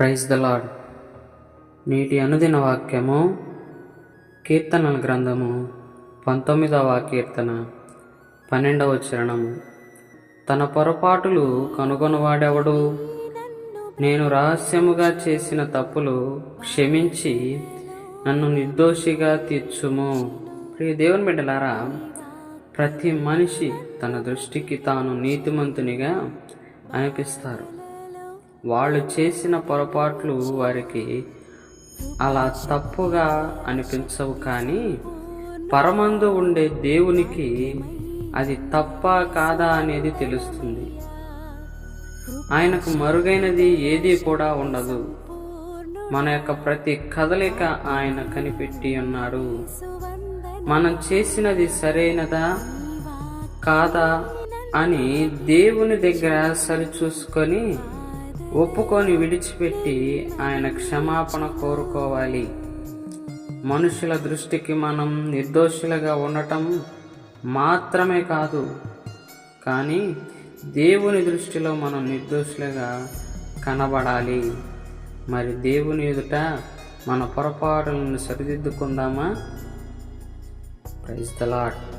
Praise the lord నేటి అనుదిన వాక్యము కీర్తనల గ్రంథము పంతొమ్మిదవ కీర్తన పన్నెండవ చరణము. తన పొరపాటులు కనుగొనవాడెవడు? నేను రహస్యముగా చేసిన తప్పులు క్షమించి నన్ను నిర్దోషిగా తీర్చుము. ప్రియ దేవుని బిడ్డలారా ప్రతి మనిషి తన దృష్టికి తాను నీతిమంతునిగా అనిపిస్తారు. వాళ్ళు చేసిన పొరపాట్లు వారికి అలా తప్పుగా అనిపించవు కానీ పరమందు ఉండే దేవునికి అది తప్ప కాదా అనేది తెలుస్తుంది. ఆయనకు మరుగైనది ఏదీ కూడా ఉండదు. మన యొక్క ప్రతి కదలిక ఆయన కనిపెట్టి ఉన్నాడు. మనం చేసినది సరైనదా? కాదా? అని దేవుని దగ్గర సరిచూసుకొని ఒప్పుకొని విడిచిపెట్టి ఆయన క్షమాపణ కోరుకోవాలి. మనుషుల దృష్టికి మనం నిర్దోషులుగా ఉండటం మాత్రమే కాదు. కానీ దేవుని దృష్టిలో మనం నిర్దోషులుగా కనబడాలి. మరి దేవుని ఎదుట మన పొరపాటులను సరిదిద్దుకుందామా? Praise the Lord